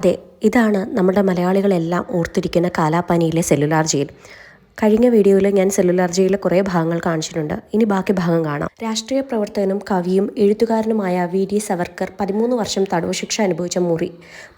അതെ ഇതാണ് നമ്മുടെ മലയാളികളെല്ലാം ഓർത്തിരിക്കുന്ന കാലാപ്പനിയിലെ സെല്ലുലാർ ജയിൽ. കഴിഞ്ഞ വീഡിയോയിൽ ഞാൻ സെല്ലുലാർ ജയിലിലെ കുറേ ഭാഗങ്ങൾ കാണിച്ചിട്ടുണ്ട്. ഇനി ബാക്കി ഭാഗം കാണാം. രാഷ്ട്രീയ പ്രവർത്തകനും കവിയും എഴുത്തുകാരനുമായ വി. ഡി. സവർക്കർ പതിമൂന്ന് വർഷം തടവ് ശിക്ഷ അനുഭവിച്ച മുറി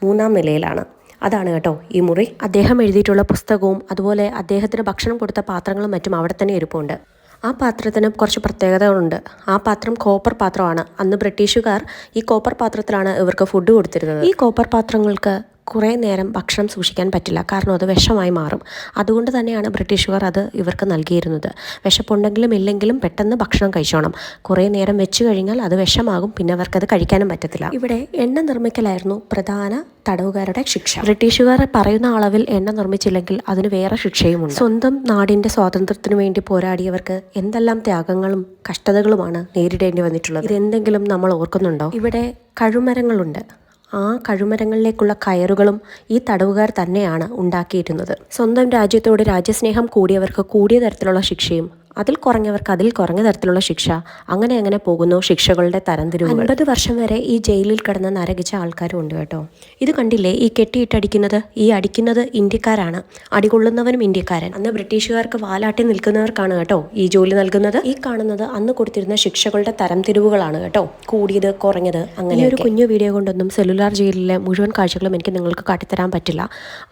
മൂന്നാം നിലയിലാണ്. അതാണ് കേട്ടോ ഈ മുറി. അദ്ദേഹം എഴുതിയിട്ടുള്ള പുസ്തകവും അതുപോലെ അദ്ദേഹത്തിന് ഭക്ഷണം കൊടുത്ത പാത്രങ്ങളും മറ്റും അവിടെ തന്നെ ഇരിപ്പുണ്ട്. ആ പാത്രത്തിന് കുറച്ച് പ്രത്യേകതകളുണ്ട്. ആ പാത്രം കോപ്പർ പാത്രമാണ്. അന്ന് ബ്രിട്ടീഷുകാർ ഈ കോപ്പർ പാത്രത്തിലാണ് ഇവർക്ക് ഫുഡ് കൊടുത്തിരുന്നത്. ഈ കോപ്പർ പാത്രങ്ങൾക്ക് കുറേ നേരം ഭക്ഷണം സൂക്ഷിക്കാൻ പറ്റില്ല. കാരണം അത് വിഷമായി മാറും. അതുകൊണ്ട് തന്നെയാണ് ബ്രിട്ടീഷുകാർ അത് ഇവർക്ക് നൽകിയിരുന്നത്. വിശപ്പുണ്ടെങ്കിലും ഇല്ലെങ്കിലും പെട്ടെന്ന് ഭക്ഷണം കഴിച്ചോണം. കുറേ നേരം വെച്ച് കഴിഞ്ഞാൽ അത് വിഷമാകും. പിന്നെ അവർക്കത് കഴിക്കാനും പറ്റത്തില്ല. ഇവിടെ എണ്ണ നിർമ്മിക്കലായിരുന്നു പ്രധാന തടവുകാരുടെ ശിക്ഷ. ബ്രിട്ടീഷുകാർ പറയുന്ന അളവിൽ എണ്ണ നിർമ്മിച്ചില്ലെങ്കിൽ അതിന് വേറെ ശിക്ഷയുമുണ്ട്. സ്വന്തം നാടിന്റെ സ്വാതന്ത്ര്യത്തിനു വേണ്ടി പോരാടിയവർക്ക് എന്തെല്ലാം ത്യാഗങ്ങളും കഷ്ടതകളുമാണ് നേരിടേണ്ടി വന്നിട്ടുള്ളത്? ഇതെന്തെങ്കിലും നമ്മൾ ഓർക്കുന്നുണ്ടോ? ഇവിടെ കഴുമരങ്ങളുണ്ട്. ആ കഴുമരങ്ങളിലേക്കുള്ള കയറുകളും ഈ തടവുകാർ തന്നെയാണ് ഉണ്ടാക്കിയിരുന്നത്. സ്വന്തം രാജ്യത്തോട് രാജ്യസ്നേഹം കൂടിയവർക്ക് കൂടിയ തരത്തിലുള്ള ശിക്ഷയും അതിൽ കുറഞ്ഞവർക്ക് അതിൽ കുറഞ്ഞ തരത്തിലുള്ള ശിക്ഷ. അങ്ങനെ അങ്ങനെ പോകുന്നു ശിക്ഷകളുടെ തരംതിരിവുകൾ. അൻപത് വർഷം വരെ ഈ ജയിലിൽ കിടന്ന് നരകിച്ച ആൾക്കാരും ഉണ്ട് കേട്ടോ. ഇത് കണ്ടില്ലേ ഈ കെട്ടിയിട്ടടിക്കുന്നത് ഈ അടിക്കുന്നത് ഇന്ത്യക്കാരാണ്. അടികൊള്ളുന്നവനും ഇന്ത്യക്കാരൻ. അന്ന് ബ്രിട്ടീഷുകാർക്ക് വാലാട്ടി നിൽക്കുന്നവർക്കാണ് കേട്ടോ ഈ ജോലി നൽകുന്നത്. ഈ കാണുന്നത് അന്ന് കൊടുത്തിരുന്ന ശിക്ഷകളുടെ തരംതിരിവുകളാണ് കേട്ടോ. കൂടിയത് കുറഞ്ഞത് അങ്ങനെ ഒരു കുഞ്ഞു വീഡിയോ കൊണ്ടൊന്നും സെല്ലുലാർ ജയിലിലെ മുഴുവൻ കാഴ്ചകളും എനിക്ക് നിങ്ങൾക്ക് കാട്ടിത്തരാൻ പറ്റില്ല.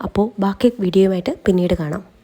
അപ്പോൾ ബാക്കി വീഡിയോയുമായിട്ട് പിന്നീട് കാണാം.